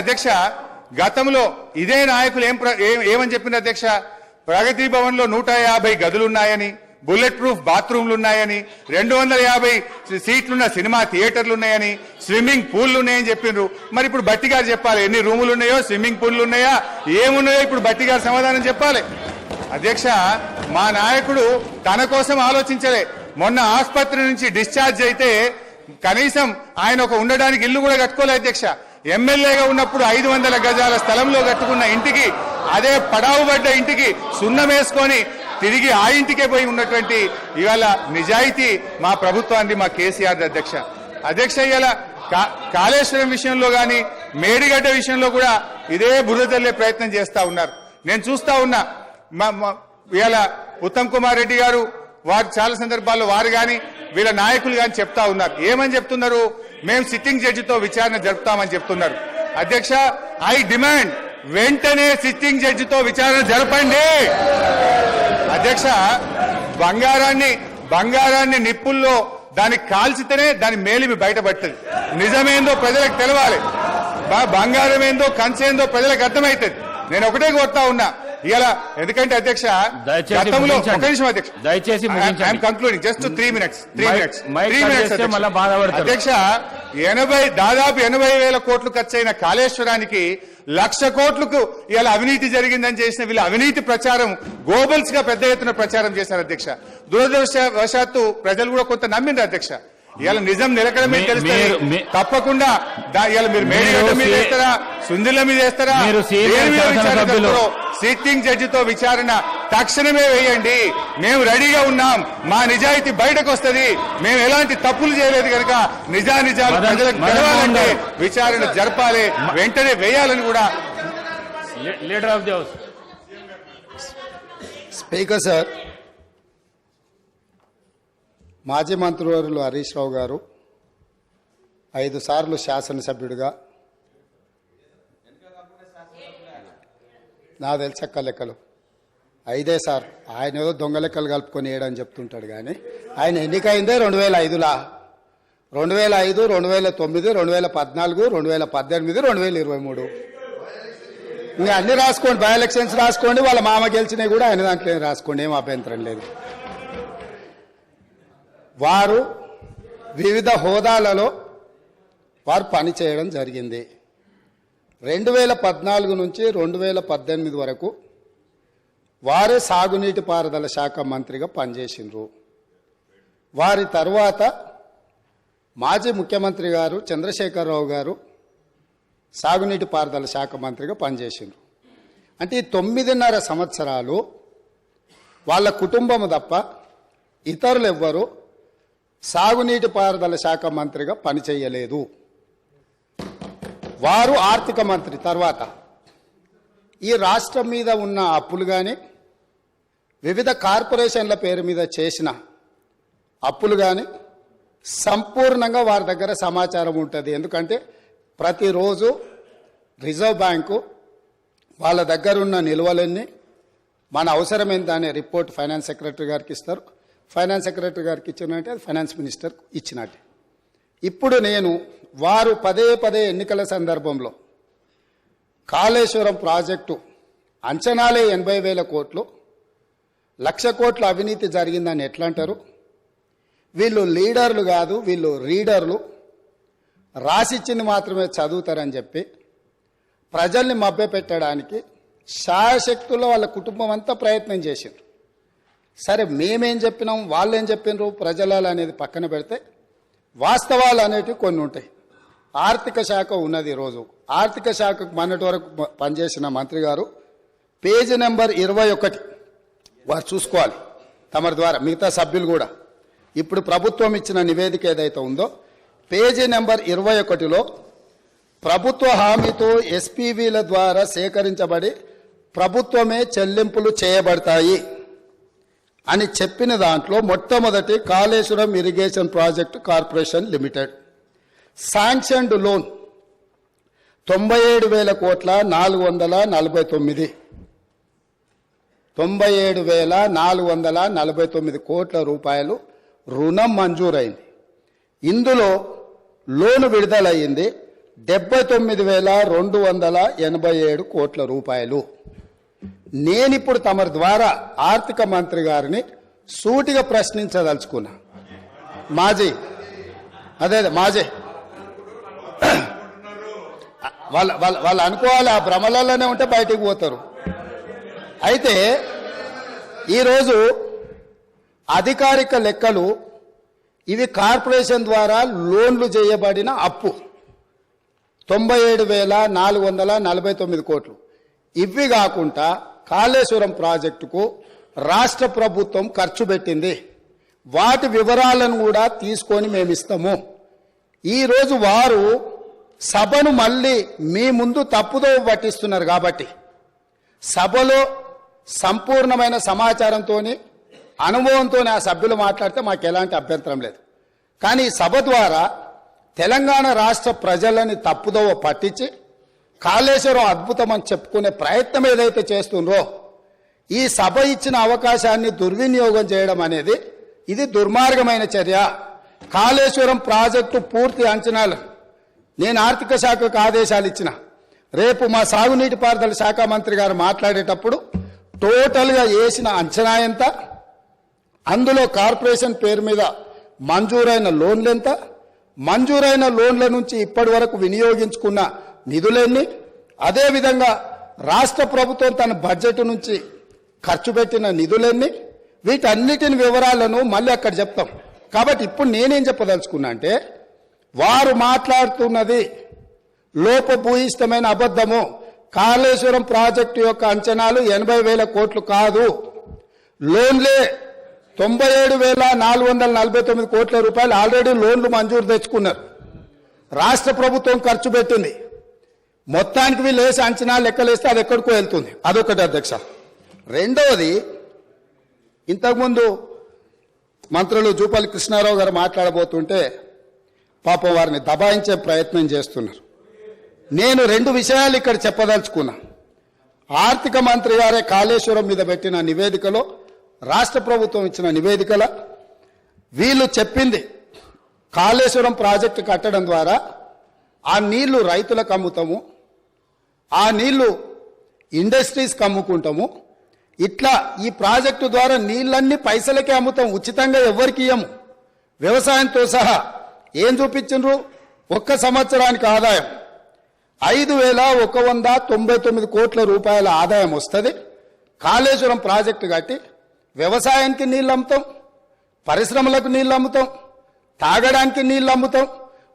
అధ్యక్ష గతంలో ఇదే నాయకులు ఏం ఏమని చెప్పింది అధ్యక్ష? ప్రగతి భవన్లో నూట యాభై గదులున్నాయని బుల్లెట్ ప్రూఫ్ బాత్రూమ్లు ఉన్నాయని రెండు వందల యాభై సీట్లున్న సినిమా థియేటర్లు ఉన్నాయని స్విమ్మింగ్ పూల్లు ఉన్నాయని చెప్పిండ్రు. మరి ఇప్పుడు బట్టి గారు చెప్పాలి ఎన్ని రూములు ఉన్నాయో స్విమ్మింగ్ పూల్లు ఉన్నాయా ఏమున్నాయో ఇప్పుడు బట్టి గారు సమాధానం చెప్పాలి. అధ్యక్ష మా నాయకుడు తన కోసం ఆలోచించలే. మొన్న ఆసుపత్రి నుంచి డిశ్చార్జ్ అయితే కనీసం ఆయన ఒక ఉండడానికి ఇల్లు కూడా కట్టుకోలే అధ్యక్ష. ఎమ్మెల్యేగా ఉన్నప్పుడు ఐదు వందల గజాల స్థలంలో కట్టుకున్న ఇంటికి అదే పడావు పడ్డ ఇంటికి సున్నం వేసుకొని తిరిగి ఆ ఇంటికే పోయి ఉన్నటువంటి ఇవాళ నిజాయితీ మా ప్రభుత్వాన్ని మా కేసీఆర్ అధ్యక్ష. అధ్యక్ష ఇవాళ కా- కాళేశ్వరం విషయంలో కానీ మేడిగడ్డ విషయంలో కూడా ఇదే బురదల్లే ప్రయత్నం చేస్తా ఉన్నారు. నేను చూస్తా ఉన్నా మా- ఇవాళ ఉత్తమ్ కుమార్ రెడ్డి గారు వారు చాలా సందర్భాల్లో వారు కానీ వీళ్ళ నాయకులు కానీ చెప్తా ఉన్నారు. ఏమని చెప్తున్నారు? మేము సిట్టింగ్ జడ్జితో విచారణ జరుపుతామని చెప్తున్నారు. అధ్యక్ష ఐ డిమాండ్ వెంటనే సిట్టింగ్ జడ్జితో విచారణ జరపండి. అధ్యక్ష బంగారాన్ని బంగారాన్ని నిప్పుల్లో దాన్ని కాల్చితేనే దాని మేలిమి బయటపడుతుంది. నిజమేందో ప్రజలకు తెలవాలి. బంగారం ఏందో కంచేందో ప్రజలకు అర్థమవుతుంది. నేను ఒకటే కోరుతా ఉన్నా. ఇలా ఎందుకంటే అధ్యక్ష దయచేసి గతంలో ముగించండి. ఒక నిమిషం అధ్యక్ష. దయచేసి ముగించండి. Concluding just three minutes three minutes three minutes. అధ్యక్ష. ఎనభై దాదాపు ఎనభై వేల కోట్లు ఖర్చయిన కాళేశ్వరానికి లక్ష కోట్లకు ఇలా అవినీతి జరిగిందని చేసిన వీళ్ళ అవినీతి ప్రచారం గోబల్స్గా పెద్ద ఎత్తున ప్రచారం చేశారు అధ్యక్ష. దురదృష్టవశాత్తు ప్రజలు కూడా కొంత నమ్మిండ్రు అధ్యక్ష. ఇవాళ నిజం నిలకడమే మీ- తెలుస్తుంది. తప్పకుండా ఇవాళ మీరు మేడిగడ్డ మీద వేస్తారా సుందిల మీద వేస్తారా? మీద సిట్టింగ్ జడ్జితో విచారణ తక్షణమే వేయండి. మేము రెడీగా ఉన్నాం. మా నిజాయితీ బయటకు వస్తది. మేము ఎలాంటి తప్పులు చేయలేదు కనుక నిజానిజాలు ప్రజలకు తెలవాలంటే. విచారణ జరపాలి. వెంటనే వేయాలని కూడా leader of the house. Speaker sir మాజీ మంత్రివర్యులు హరీష్ రావు గారు ఐదు సార్లు శాసనసభ్యుడిగా. నా తెలిసక్క లెక్కలు. ఐదే సార్. ఆయన ఏదో దొంగ లెక్కలు కలుపుకొని వేయడని చెప్తుంటాడు కానీ ఆయన ఎన్నికైందే రెండు వేల ఐదులా? రెండు వేల ఐదు రెండు వేల తొమ్మిది రెండు వేల పద్నాలుగు రెండు వేల పద్దెనిమిది రెండు వేల ఇరవై మూడు. ఇంకా అన్ని రాసుకోండి బై ఎలక్షన్స్ రాసుకోండి వాళ్ళ మామ గెలిచినవి కూడా ఆయన దాంట్లో ఏం రాసుకోండి ఏం అభ్యంతరం లేదు. వారు వివిధ హోదాలలో వారు పనిచేయడం జరిగింది. రెండు వేల పద్నాలుగు నుంచి రెండు వేల పద్దెనిమిది వరకు వారే సాగునీటి పారుదల శాఖ మంత్రిగా పనిచేసిండ్రు. వారి తరువాత మాజీ ముఖ్యమంత్రి గారు చంద్రశేఖరరావు గారు సాగునీటి పారుదల శాఖ మంత్రిగా పనిచేసిండ్రు. అంటే ఈ తొమ్మిదిన్నర సంవత్సరాలు వాళ్ళ కుటుంబము తప్ప ఇతరులు ఎవ్వరు సాగునీటి పారుదల శాఖ మంత్రిగా పనిచేయలేదు. వారు ఆర్థిక మంత్రి తర్వాత. ఈ రాష్ట్రం మీద ఉన్న అప్పులు కానీ వివిధ కార్పొరేషన్ల పేరు మీద చేసిన అప్పులు కానీ సంపూర్ణంగా వారి దగ్గర సమాచారం ఉంటుంది. ఎందుకంటే ప్రతిరోజు రిజర్వ్ బ్యాంకు వాళ్ళ దగ్గర ఉన్న నిల్వలన్నీ మన అవసరం ఎంత అనే రిపోర్ట్ ఫైనాన్స్ సెక్రటరీ గారికి ఇస్తారు. ఫైనాన్స్ సెక్రటరీ గారికి ఇచ్చినట్టే అది ఫైనాన్స్ మినిస్టర్కు ఇచ్చినట్టే. ఇప్పుడు నేను వారు పదే పదే ఎన్నికల సందర్భంలో కాళేశ్వరం ప్రాజెక్టు అంచనాలే ఎనభై వేల కోట్లు లక్ష కోట్ల అవినీతి జరిగిందని ఎట్లా అంటారు వీళ్ళు లీడర్లు కాదు వీళ్ళు రీడర్లు. రాసిచ్చింది మాత్రమే చదువుతారని చెప్పి ప్రజల్ని మభ్యపెట్టడానికి శాయశక్తుల్లో వాళ్ళ కుటుంబం అంతా ప్రయత్నం చేసిండ్రు. సరే మేమేం చెప్పినాం వాళ్ళు ఏం చెప్పినారు ప్రజలాలు అనేది పక్కన పెడితే వాస్తవాలు అనేటివి కొన్ని ఉంటాయి. ఆర్థిక శాఖ ఉన్నది ఈరోజు ఆర్థిక శాఖకు మొన్నటి వరకు పనిచేసిన మంత్రి గారు పేజీ నెంబర్ ఇరవై ఒకటి వారు చూసుకోవాలి తమరి ద్వారా మిగతా సభ్యులు కూడా. ఇప్పుడు ప్రభుత్వం ఇచ్చిన నివేదిక ఏదైతే ఉందో పేజీ నెంబర్ ఇరవై ఒకటిలో ప్రభుత్వ హామీతో ఎస్పీవీల ద్వారా సేకరించబడి ప్రభుత్వమే చెల్లింపులు చేయబడతాయి. అని చెప్పిన దాంట్లో మొట్టమొదటి Kaleshwaram irrigation project corporation limited. Sanctioned loan తొంభై ఏడు వేల కోట్ల నాలుగు వందల నలభై తొమ్మిది. తొంభై ఏడు వేల నాలుగు వందల నలభై తొమ్మిది కోట్ల రూపాయలు రుణం మంజూరైంది. ఇందులో లోను విడుదలయ్యింది డెబ్బై తొమ్మిది వేల రెండు వందల ఎనభై ఏడు కోట్ల రూపాయలు. నేనిప్పుడు తమరి ద్వారా ఆర్థిక మంత్రి గారిని సూటిగా ప్రశ్నించదలుచుకున్నా. మాజీ. అదే అదే మాజీ. వాళ్ళ వాళ్ళ వాళ్ళు అనుకోవాలి ఆ భ్రమలలోనే ఉంటే బయటికి పోతారు. అయితే ఈరోజు అధికారిక లెక్కలు ఇవి కార్పొరేషన్ ద్వారా లోన్లు చేయబడిన అప్పు. తొంభై ఏడు వేల నాలుగు వందల నలభై తొమ్మిది కోట్లు. ఇవి కాకుండా కాళేశ్వరం ప్రాజెక్టుకు రాష్ట్ర ప్రభుత్వం ఖర్చు పెట్టింది. వాటి వివరాలను కూడా తీసుకొని మేము ఇస్తాము ఈరోజు వారు సభను మళ్ళీ మీ ముందు తప్పుదో పట్టిస్తున్నారు కాబట్టి సభలో సంపూర్ణమైన సమాచారంతో అనుభవంతో ఆ సభ్యులు మాట్లాడితే మాకు ఎలాంటి అభ్యంతరం లేదు. కానీ సభ ద్వారా తెలంగాణ రాష్ట్ర ప్రజలని తప్పుదోవ పట్టించి కాళేశ్వరం అద్భుతం అని చెప్పుకునే ప్రయత్నం ఏదైతే చేస్తుండ్రో ఈ సభ ఇచ్చిన అవకాశాన్ని దుర్వినియోగం చేయడం అనేది ఇది దుర్మార్గమైన చర్య. కాళేశ్వరం ప్రాజెక్టు పూర్తి అంచనాలు నేను ఆర్థిక శాఖకు ఆదేశాలు ఇచ్చిన. రేపు మా సాగునీటి పారుదల శాఖ మంత్రి గారు మాట్లాడేటప్పుడు టోటల్గా వేసిన అంచనా ఎంత? అందులో కార్పొరేషన్ పేరు మీద మంజూరైన లోన్లు ఎంత? మంజూరైన లోన్ల నుంచి ఇప్పటి వరకు వినియోగించుకున్న నిధులెన్ని అదేవిధంగా రాష్ట్ర ప్రభుత్వం తన బడ్జెట్ నుంచి ఖర్చు పెట్టిన నిధులెన్ని వీటన్నిటిని వివరాలను మళ్ళీ అక్కడ చెప్తాం. కాబట్టి ఇప్పుడు నేనేం చెప్పదలుచుకున్నా అంటే వారు మాట్లాడుతున్నది లోపభూయిష్టమైన అబద్ధము. కాళేశ్వరం ప్రాజెక్టు యొక్క అంచనాలు ఎనభై వేల కోట్లు కాదు. లోన్లే తొంభై ఏడు వేల నాలుగు వందల నలభై తొమ్మిది కోట్ల రూపాయలు ఆల్రెడీ లోన్లు మంజూరు తెచ్చుకున్నారు. రాష్ట్ర ప్రభుత్వం ఖర్చు పెట్టింది. మొత్తానికి వీళ్ళు వేసి అంచనా లెక్కలేస్తే అది ఎక్కడికో వెళ్తుంది. అదొకటి అధ్యక్ష. రెండవది ఇంతకుముందు మంత్రులు జూపల్లి కృష్ణారావు గారు మాట్లాడబోతుంటే పాపం వారిని దబాయించే ప్రయత్నం చేస్తున్నారు. నేను రెండు విషయాలు ఇక్కడ చెప్పదలుచుకున్నా. ఆర్థిక మంత్రి గారే కాళేశ్వరం మీద పెట్టిన నివేదికలో రాష్ట్ర ప్రభుత్వం ఇచ్చిన నివేదికల వీళ్ళు చెప్పింది కాళేశ్వరం ప్రాజెక్టు కట్టడం ద్వారా ఆ నీళ్ళు రైతులకు అమ్ముతాము ఆ నీళ్ళు ఇండస్ట్రీస్కి అమ్ముకుంటాము ఇట్లా ఈ ప్రాజెక్టు ద్వారా నీళ్ళన్నీ పైసలకే అమ్ముతాం. ఉచితంగా ఎవరికి ఇయ్యము. వ్యవసాయంతో సహా ఏం చూపించిండ్రు? ఒక్క సంవత్సరానికి ఆదాయం. ఐదు వేల ఒక వంద తొంభై తొమ్మిది కోట్ల రూపాయల ఆదాయం వస్తుంది. కాళేశ్వరం ప్రాజెక్టు కట్టి వ్యవసాయానికి నీళ్ళు అమ్ముతాం. పరిశ్రమలకు నీళ్ళు అమ్ముతాం. తాగడానికి నీళ్ళు అమ్ముతాం.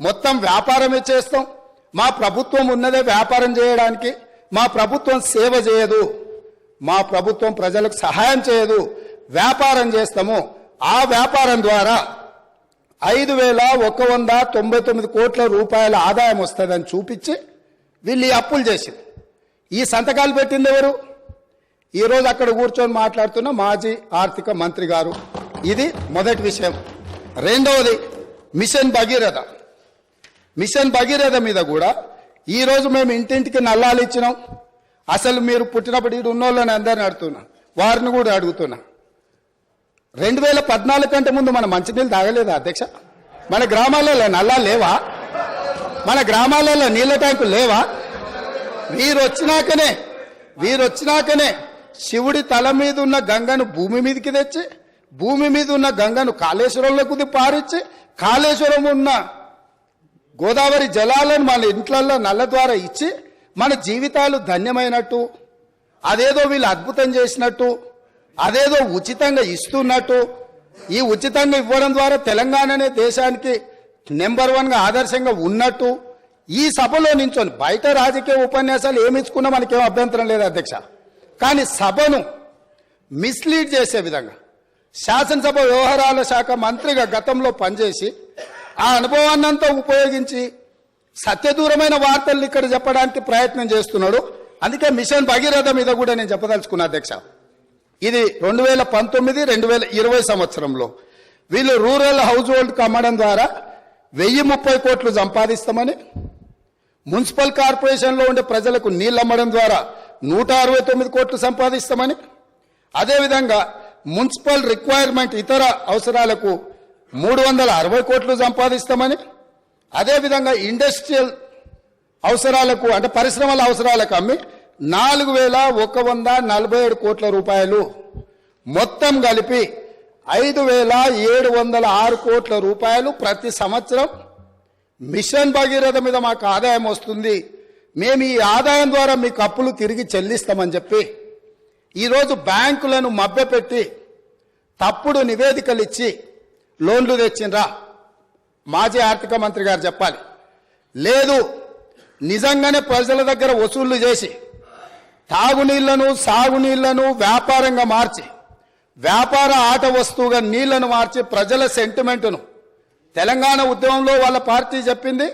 మొత్తం వ్యాపారమే చేస్తాం. మా ప్రభుత్వం ఉన్నదే వ్యాపారం చేయడానికి మా ప్రభుత్వం సేవ చేయదు మా ప్రభుత్వం ప్రజలకు సహాయం చేయదు వ్యాపారం చేస్తాము. ఆ వ్యాపారం ద్వారా ఐదు వేల ఒక వంద తొంభై తొమ్మిది కోట్ల రూపాయల ఆదాయం వస్తుందని చూపించి వీళ్ళు ఈ అప్పులు చేసింది. ఈ సంతకాలు పెట్టింది ఎవరు? ఈరోజు అక్కడ కూర్చొని మాట్లాడుతున్న మాజీ ఆర్థిక మంత్రి గారు. ఇది మొదటి విషయం. రెండవది మిషన్ భగీరథ. మిషన్ భగీరథ మీద కూడా ఈరోజు మేము ఇంటింటికి నల్లాలు ఇచ్చినాం. అసలు మీరు పుట్టినప్పుడు ఇటు ఉన్నోళ్ళని అందరిని అడుగుతున్నా. వారిని కూడా అడుగుతున్నా. రెండు వేల పద్నాలుగు కంటే ముందు మన మంచినీళ్ళు తాగలేదా అధ్యక్ష? మన గ్రామాలలో నల్లాలు లేవా? మన గ్రామాలలో నీళ్ళ ట్యాంకులు లేవా? వీరు వచ్చినాకనే వీరు వచ్చినాకనే శివుడి తల మీద ఉన్న గంగను భూమి మీదకి తెచ్చి భూమి మీద ఉన్న గంగను కాళేశ్వరంలోకి పారిచ్చి కాళేశ్వరం ఉన్న గోదావరి జలాలను మన ఇంట్లల్లో నల్ల ద్వారా ఇచ్చి మన జీవితాలు ధన్యమైనట్టు అదేదో వీళ్ళు అద్భుతం చేసినట్టు అదేదో ఉచితంగా ఇస్తున్నట్టు ఈ ఉచితంగా ఇవ్వడం ద్వారా తెలంగాణనే దేశానికి నెంబర్ వన్గా ఆదర్శంగా ఉన్నట్టు ఈ సభలో నించొని బయట రాజకీయ ఉపన్యాసాలు ఏమిచ్చుకున్నా మనకేం అభ్యంతరం లేదు అధ్యక్ష. కానీ సభను మిస్లీడ్ చేసే విధంగా శాసనసభ వ్యవహారాల శాఖ మంత్రిగా గతంలో పనిచేసి ఆ అనుభవాన్నంతా ఉపయోగించి సత్యదూరమైన వార్తలు ఇక్కడ చెప్పడానికి ప్రయత్నం చేస్తున్నాడు. అందుకే మిషన్ భగీరథ మీద కూడా నేను చెప్పదలుచుకున్నా అధ్యక్ష. ఇది రెండు వేల పంతొమ్మిది రెండు వేల ఇరవై సంవత్సరంలో. వీళ్ళు రూరల్ హౌస్ హోల్డ్కి అమ్మడం ద్వారా వెయ్యి ముప్పై కోట్లు సంపాదిస్తామని మున్సిపల్ కార్పొరేషన్లో ఉండే ప్రజలకు నీళ్ళు అమ్మడం ద్వారా నూట అరవై తొమ్మిది కోట్లు సంపాదిస్తామని అదేవిధంగా మున్సిపల్ రిక్వైర్మెంట్ ఇతర అవసరాలకు మూడు వందల అరవై కోట్లు సంపాదిస్తామని అదేవిధంగా ఇండస్ట్రియల్ అవసరాలకు అంటే పరిశ్రమల అవసరాలకు అమ్మి నాలుగు వేల ఒక వంద నలభై ఏడు కోట్ల రూపాయలు మొత్తం కలిపి ఐదు వేల ఏడు వందల ఆరు కోట్ల రూపాయలు ప్రతి సంవత్సరం మిషన్ భగీరథ మీద మాకు ఆదాయం వస్తుంది. మేము ఈ ఆదాయం ద్వారా మీకు అప్పులు తిరిగి చెల్లిస్తామని చెప్పి ఈరోజు బ్యాంకులను మభ్యపెట్టి తప్పుడు నివేదికలు ఇచ్చి లోన్లు తెచ్చిండ్రా. మాజీ ఆర్థిక మంత్రి గారు చెప్పాలి. లేదు నిజంగానే ప్రజల దగ్గర వసూళ్ళు చేసి తాగునీళ్ళను సాగునీళ్ళను వ్యాపారంగా మార్చి వ్యాపార ఆట వస్తువుగా నీళ్ళను మార్చి ప్రజల సెంటిమెంటును. తెలంగాణ ఉద్యమంలో వాళ్ళ పార్టీ చెప్పింది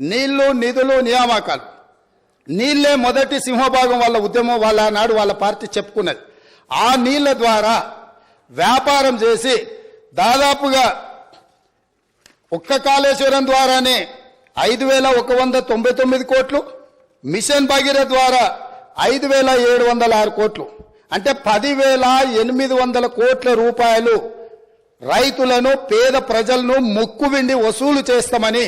నీళ్ళు నిధులు నియామకాలు. నీళ్ళే మొదటి సింహభాగం వాళ్ళ ఉద్యమం వాళ్ళ నాడు వాళ్ళ పార్టీ చెప్పుకున్నది. ఆ నీళ్ళ ద్వారా వ్యాపారం చేసి దాదాపుగా ఒక్క కాళేశ్వరం ద్వారానే ఐదు వేల ఒక వంద తొంభై తొమ్మిది కోట్లు మిషన్ భగీరథ ద్వారా ఐదు వేల ఏడు వందల ఆరు కోట్లు. అంటే పదివేల ఎనిమిది వందల కోట్ల రూపాయలు రైతులను పేద ప్రజలను ముక్కువిండి వసూలు చేస్తామని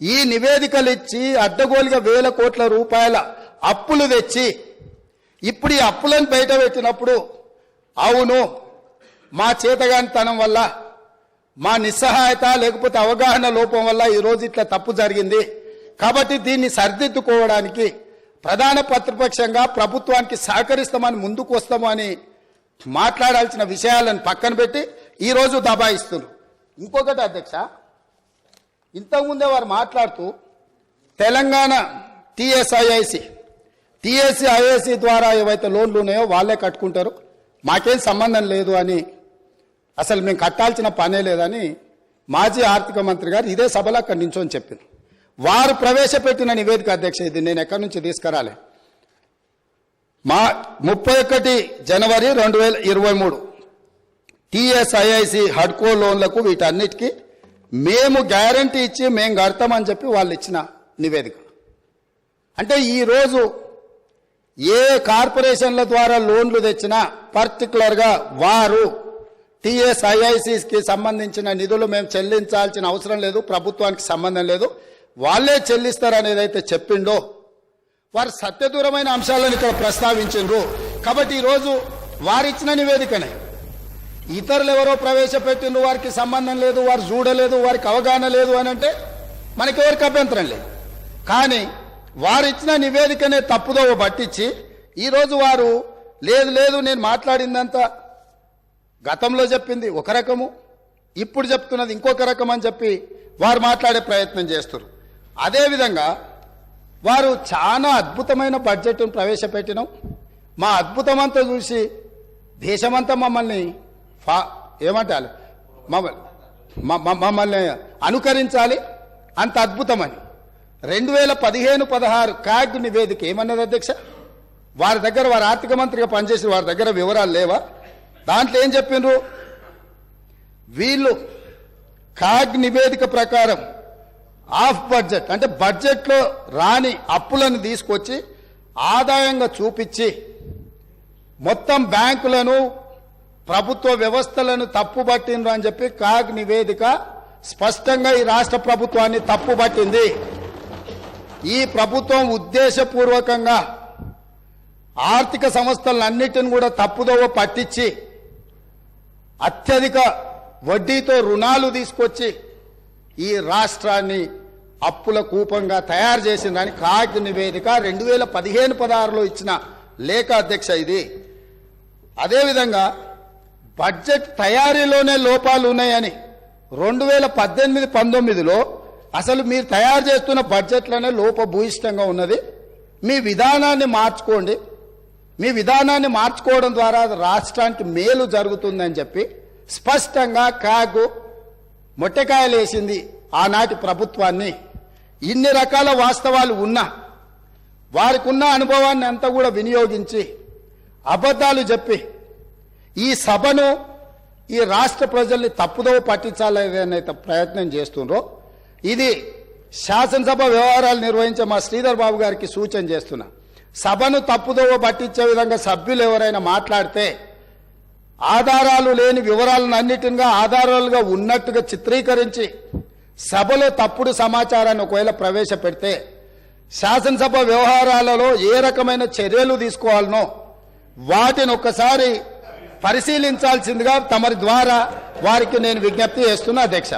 ఈ నివేదికలు ఇచ్చి అడ్డగోలుగా వేల కోట్ల రూపాయల అప్పులు తెచ్చి ఇప్పుడు ఈ అప్పులను బయట పెట్టినప్పుడు అవును మా చేతగానితనం వల్ల మా నిస్సహాయత లేకపోతే అవగాహన లోపం వల్ల ఈరోజు ఇట్లా తప్పు జరిగింది. కాబట్టి దీన్ని సరిదిద్దుకోవడానికి ప్రధాన ప్రతిపక్షంగా ప్రభుత్వానికి సహకరిస్తామని ముందుకు వస్తాము అని మాట్లాడాల్సిన విషయాలను పక్కన పెట్టి ఈరోజు దబాయిస్తున్నారు. ఇంకొకటి అధ్యక్ష ఇంతకుముందే వారు మాట్లాడుతూ తెలంగాణ టిఎస్ఐఐసి టిఎస్సి ఐఐసి ద్వారా ఏవైతే లోన్లు ఉన్నాయో వాళ్ళే కట్టుకుంటారు. మాకేం సంబంధం లేదు అని అసలు మేము కట్టాల్సిన పనే లేదని మాజీ ఆర్థిక మంత్రి గారు ఇదే సభలో అక్కడి అని చెప్పింది వారు ప్రవేశపెట్టిన నివేదిక అధ్యక్ష ఇది నేను ఎక్కడి నుంచి తీసుకురాలి. మా ముప్పై ఒకటి జనవరి రెండు వేల ఇరవై మూడు టిఎస్ఐఐసి హడ్కో లోన్లకు వీటన్నిటికీ మేము గ్యారంటీ ఇచ్చి మేము కడతామని చెప్పి వాళ్ళు ఇచ్చిన నివేదిక. అంటే ఈరోజు ఏ కార్పొరేషన్ల ద్వారా లోన్లు తెచ్చినా పర్టికులర్గా వారు టిఎస్ఐఐసికి సంబంధించిన నిధులు మేము చెల్లించాల్సిన అవసరం లేదు ప్రభుత్వానికి సంబంధం లేదు. వాళ్ళే చెల్లిస్తారు అనేది అయితే చెప్పిండో వారు సత్యదూరమైన అంశాలను ఇక్కడ ప్రస్తావించిండ్రు. కాబట్టి ఈరోజు వారిచ్చిన నివేదికనే. ఇతరులు ఎవరో ప్రవేశపెట్టిండ్రు వారికి సంబంధం లేదు వారు చూడలేదు వారికి అవగాహన లేదు అని అంటే మనకెవరికి అభ్యంతరం లేదు. కానీ వారిచ్చిన నివేదికనే తప్పుదోవ పట్టించి ఈరోజు వారు లేదు లేదు నేను మాట్లాడిందంతా గతంలో చెప్పింది ఒక రకము ఇప్పుడు చెప్తున్నది ఇంకొక రకం అని చెప్పి వారు మాట్లాడే ప్రయత్నం చేస్తారు అదేవిధంగా వారు చాలా అద్భుతమైన బడ్జెట్ను ప్రవేశపెట్టినాం. మా అద్భుతమంతా చూసి దేశమంతా మమ్మల్ని ఫా ఏమంటారు? మమ్మల్ని మమ్మల్ని అనుకరించాలి. అంత అద్భుతమని. రెండు వేల పదిహేను పదహారు క్యాగ్ నివేదిక ఏమన్నది అధ్యక్ష? వారి దగ్గర వారి ఆర్థిక మంత్రిగా పనిచేసిన వారి దగ్గర వివరాలు లేవా? దాంట్లో ఏం చెప్పిండ్రు? వీళ్ళు కాగ్ నివేదిక ప్రకారం ఆఫ్ బడ్జెట్ అంటే బడ్జెట్లో రాని అప్పులను తీసుకొచ్చి ఆదాయంగా చూపించి మొత్తం బ్యాంకులను ప్రభుత్వ వ్యవస్థలను తప్పుబట్టిండ్రు అని చెప్పి కాగ్ నివేదిక స్పష్టంగా ఈ రాష్ట్ర ప్రభుత్వాన్ని తప్పుబట్టింది ఈ ప్రభుత్వం ఉద్దేశపూర్వకంగా ఆర్థిక సంస్థలన్నిటిని కూడా తప్పుదోవ పట్టించి అత్యధిక వడ్డీతో రుణాలు తీసుకొచ్చి ఈ రాష్ట్రాన్ని అప్పుల కూపంగా తయారు చేసిందని కాగ్ నివేదిక రెండు వేల పదిహేను పదహారులో ఇచ్చిన లేఖ అధ్యక్ష ఇది. అదేవిధంగా బడ్జెట్ తయారీలోనే లోపాలు ఉన్నాయని రెండు వేల పద్దెనిమిది పంతొమ్మిదిలో అసలు మీరు తయారు చేస్తున్న బడ్జెట్లోనే లోపభూయిష్టంగా ఉన్నది. మీ విధానాన్ని మార్చుకోండి. మీ విధానాన్ని మార్చుకోవడం ద్వారా రాష్ట్రానికి మేలు జరుగుతుందని చెప్పి స్పష్టంగా కాగు మొట్టకాయలు వేసింది ఆనాటి ప్రభుత్వాన్ని. ఇన్ని రకాల వాస్తవాలు ఉన్నా వారికి ఉన్న అనుభవాన్ని అంతా కూడా వినియోగించి అబద్ధాలు చెప్పి ఈ సభను ఈ రాష్ట్ర ప్రజల్ని తప్పుదోవ పట్టించాలని ప్రయత్నం చేస్తుండ్రో ఇది శాసనసభ వ్యవహారాలు నిర్వహించే మా శ్రీధర్ బాబు గారికి సూచన చేస్తున్నా. సభను తప్పుదోవ పట్టించే విధంగా సభ్యులు ఎవరైనా మాట్లాడితే ఆధారాలు లేని వివరాలను అన్నిటిగా ఆధారాలుగా ఉన్నట్టుగా చిత్రీకరించి సభలో తప్పుడు సమాచారాన్ని ఒకవేళ ప్రవేశపెడితే శాసనసభ వ్యవహారాలలో ఏ రకమైన చర్యలు తీసుకోవాలనో వాటిని ఒక్కసారి పరిశీలించాల్సిందిగా తమరి ద్వారా వారికి నేను విజ్ఞప్తి చేస్తున్నా అధ్యక్ష.